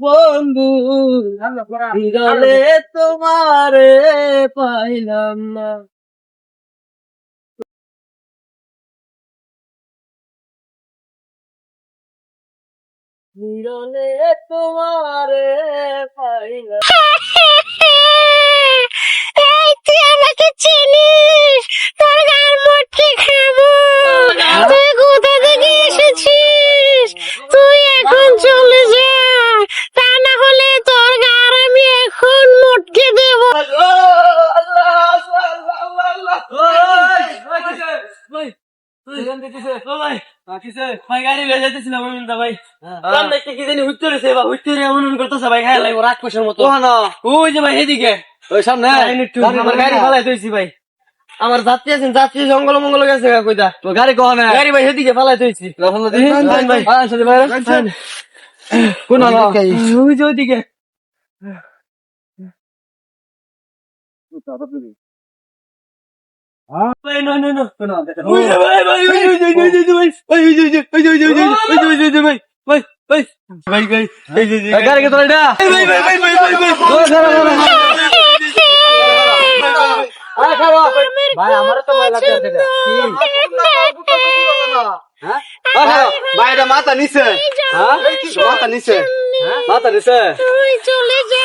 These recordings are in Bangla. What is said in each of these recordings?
বন্ধু বিরলে তোমারে পাইলাম না। বিরলে তোমারে পাইলাম ভাই আমার যাত্রী আছেন যাত্রী জঙ্গল মঙ্গল গেছে গা কইতা তো গাড়ি গাড়ি ভাই সেদিকে ফালাই ভাই। কোন ওই যে ওইদিকে। ভাই আমার তো ভয় লাগতেছে ভাইটা মাথা নিছে মাথা নিছে মাথা নিছে চলে যা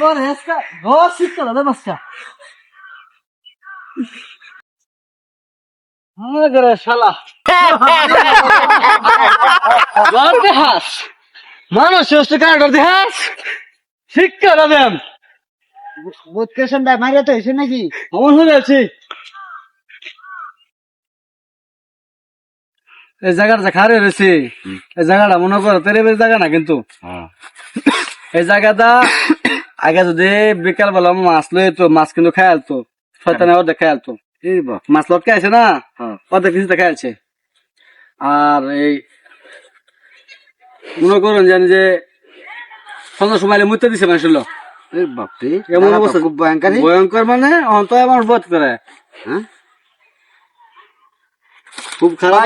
Borreska. Hva sitter det der, Maska? Magre shala. Var det hans? Mamma søster kan det hans? Sikker det dem. বুধকেশন ভাই মারিয়া তো এসে নাকি আমার হয়ে আছি এই জায়গার যে খারে রয়েছে এই জায়গাটা মনে করো তেরে জায়গা না কিন্তু এই জায়গাটা আগে যদি বিকাল বেলা মাছ লই তো মাছ কিন্তু খাই আলতো। শয়তানে অর্ধেক খাই আলতো। মাছ লটকে আছে না? অর্ধেক কিছু খাই আছে আর এই মনে করুন জানি যে সন্ধ্যার সময় মুতে দিছে মানুষের লোক বাপরে এমন অবস্থা। ভয়ঙ্কর ভয়ঙ্কর মানে অন্ত আমার বোধ করে। হ্যাঁ? খুব খারাপ